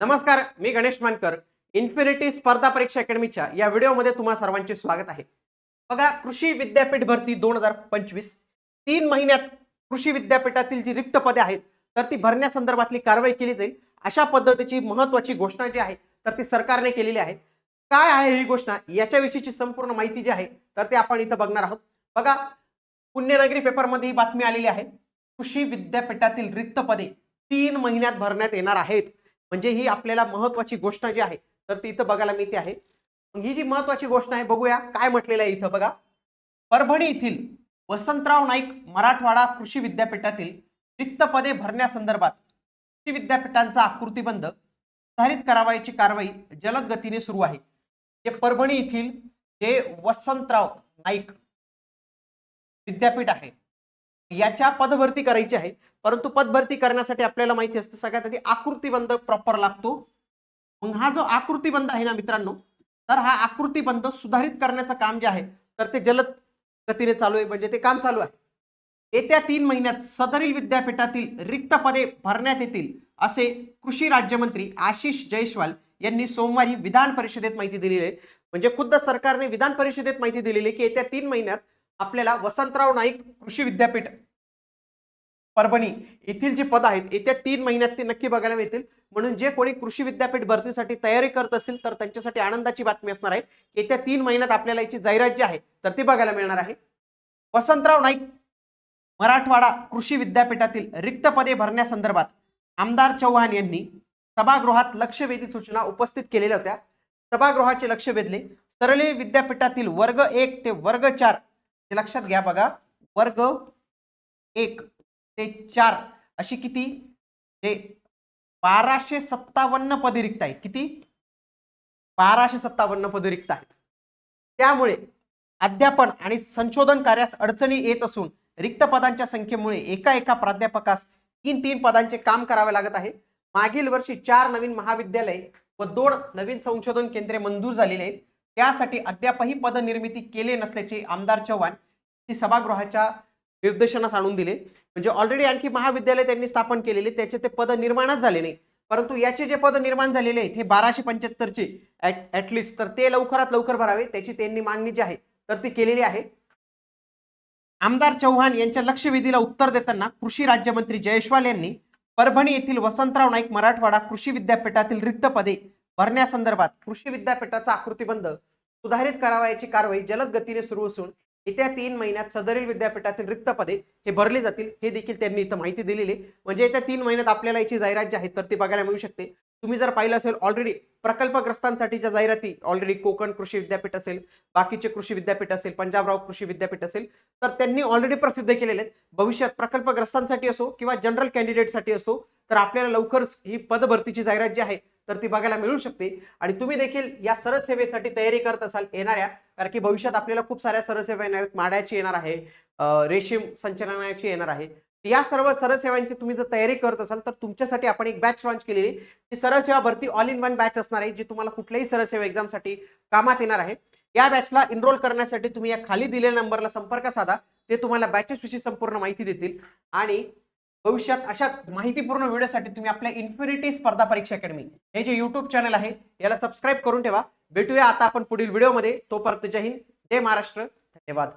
नमस्कार मी गणेश मानकर इन्फिनिटी स्पर्धा परीक्षा अकॅडमीच्या या व्हिडिओमध्ये तुम्हा सर्वांचे स्वागत आहे. बघा कृषी विद्यापीठ भरती दोन हजार पंचवीस तीन महिन्यात कृषी विद्यापीठातील जी रिक्त पदे आहेत तर ती भरण्यासंदर्भातली कारवाई केली जाईल. अशा पद्धतीची महत्वाची घोषणा जी आहे तर ती सरकारने केलेली आहे. काय आहे ही घोषणा? याच्याविषयीची संपूर्ण माहिती जी आहे तर ते आपण इथं बघणार आहोत. बघा पुण्यनगरी पेपरमध्ये ही बातमी आलेली आहे. कृषी विद्यापीठातील रिक्त पदे तीन महिन्यात भरण्यात येणार आहेत. म्हणजे ही आपल्याला महत्वाची गोष्ट जी आहे तर ती इथं बघायला मिळते आहे. ही जी महत्वाची गोष्ट आहे बघूया काय म्हटलेलं आहे इथं बघा. परभणी येथील वसंतराव नाईक मराठवाडा कृषी विद्यापीठातील रिक्त पदे भरण्यासंदर्भात कृषी विद्यापीठांचा आकृतीबंध सुधारित करावयाची कारवाई जलद गतीने सुरू आहे. जे परभणी येथील जे वसंतराव नाईक विद्यापीठ आहे याच्या पदभरती करायची आहे. परंतु पदभरती करण्यासाठी आपल्याला माहिती असतं सगळ्यात आधी आकृतीबंध प्रॉपर लागतो. मग हा जो आकृतीबंध आहे ना मित्रांनो तर हा आकृतीबंध सुधारित करण्याचं काम जे आहे तर ते जलद गतीने चालू आहे म्हणजे ते काम चालू आहे. येत्या तीन महिन्यात सदरील विद्यापीठातील रिक्त पदे भरण्यात येतील असे कृषी राज्यमंत्री आशिष जयस्वाल यांनी सोमवारी विधान परिषदेत माहिती दिलेली आहे. म्हणजे खुद्द सरकारने विधान परिषदेत माहिती दिलेली आहे की येत्या तीन महिन्यात आपल्याला वसंतराव नाईक कृषी विद्यापीठ परभणी येथील जी पद आहेत येत्या तीन महिन्यात ते नक्की बघायला मिळतील. म्हणून जे कोणी कृषी विद्यापीठ भरतीसाठी तयारी करत असेल तर त्यांच्यासाठी आनंदाची बातमी असणार आहे. येत्या तीन महिन्यात आपल्याला याची जाहिरात जी आहे तर ती बघायला मिळणार आहे. वसंतराव नाईक मराठवाडा कृषी विद्यापीठातील रिक्त पदे भरण्यासंदर्भात आमदार चव्हाण यांनी सभागृहात लक्षवेधी सूचना उपस्थित केलेल्या होत्या. सभागृहाचे लक्ष वेधले. सरळी विद्यापीठातील वर्ग एक ते वर्ग चार हे लक्षात घ्या बघा. वर्ग एक ते चार अशी किती? ते बाराशे सत्तावन्न पदे रिक्त आहेत. किती? बाराशे सत्तावन्न पदे रिक्त आहेत. त्यामुळे अध्यापन आणि संशोधन कार्यास अडचणी येत असून रिक्त पदांच्या संख्येमुळे एका एका प्राध्यापकास तीन तीन पदांचे काम करावे लागत आहे. मागील वर्षी चार नवीन महाविद्यालय व दोन नवीन संशोधन केंद्रे मंजूर झालेली आहेत. त्यासाठी अद्यापही पदनिर्मिती केले नसल्याचे आमदार चव्हाण सभागृहाच्या निर्देशनास आणून दिले. म्हणजे ऑलरेडी आणखी महाविद्यालय त्यांनी स्थापन केलेले त्याचे ते पद निर्माणच झाले नाही. परंतु याचे जे पद निर्माण झालेले आहेत हे बाराशे पंच्याहत्तरचे ऍटलिस्ट तर ते लवकरात लवकर भरावे त्याची त्यांनी मागणी जी आहे तर ती केलेली आहे. आमदार चव्हाण यांच्या लक्षवेधीला उत्तर देताना कृषी राज्यमंत्री जयश्वाल यांनी परभणी येथील वसंतराव नाईक मराठवाडा कृषी विद्यापीठातील रिक्त पदे भरण्यासंदर्भात कृषी विद्यापीठाचा आकृतीबंध सुधारित करावयाची कारवाई जलद गतीने सुरू असून येत्या तीन महिन्यात सदरील विद्यापीठातील रिक्त पदे हे भरले जातील हे देखील त्यांनी इथं माहिती दिलेली आहे. म्हणजे येत्या तीन महिन्यात आपल्याला याची जाहिरात जी आहे तर ती बघायला मिळू शकते तुम्ही जर पाहिलं असेल ऑलरेडी प्रकल्पग्रस्तांसाठीच्या जाहिराती ऑलरेडी कोकण कृषी विद्यापीठ असेल बाकीचे कृषी विद्यापीठ असेल पंजाबराव कृषी विद्यापीठ असेल तर त्यांनी ऑलरेडी प्रसिद्ध केलेले आहेत भविष्यात प्रकल्पग्रस्तांसाठी असो किंवा जनरल कॅन्डिडेटसाठी असो तर आपल्याला लवकरच ही पदभरतीची जाहिरात जी आहे तर ती बघायला मिळू शकते. आणि तुम्ही देखील या सरळ सेवेसाठी तयारी करत असाल येणाऱ्या कारण की भविष्यात आपल्याला खूप साऱ्या सरसेवा येणार आहेत. माड्याची येणार आहे रेशीम संचलनाची येणार आहे. या सर्व सरसेवांची तुम्ही जर तयारी करत असाल तर तुमच्यासाठी आपण एक बॅच लॉन्च केलेली ती सरळ सेवा भरती ऑल इन वन बॅच असणार आहे जी तुम्हाला कुठल्याही सरसेवा एक्झामसाठी कामात येणार आहे. या बॅचला एनरोल करण्यासाठी तुम्ही या खाली दिलेल्या नंबरला संपर्क साधा. ते तुम्हाला बॅचेसविषयी संपूर्ण माहिती देतील. आणि भविष्यात अशाच माहितीपूर्ण व्हिडिओसाठी तुम्ही आपल्या इन्फिनिटी स्पर्धा परीक्षा अकॅडमी हे जे युट्यूब चॅनल आहे याला सबस्क्राईब करून ठेवा. भेटूया आता आपण पुढील व्हिडिओमध्ये. तोपर्यंत जय हिंद जय महाराष्ट्र. धन्यवाद.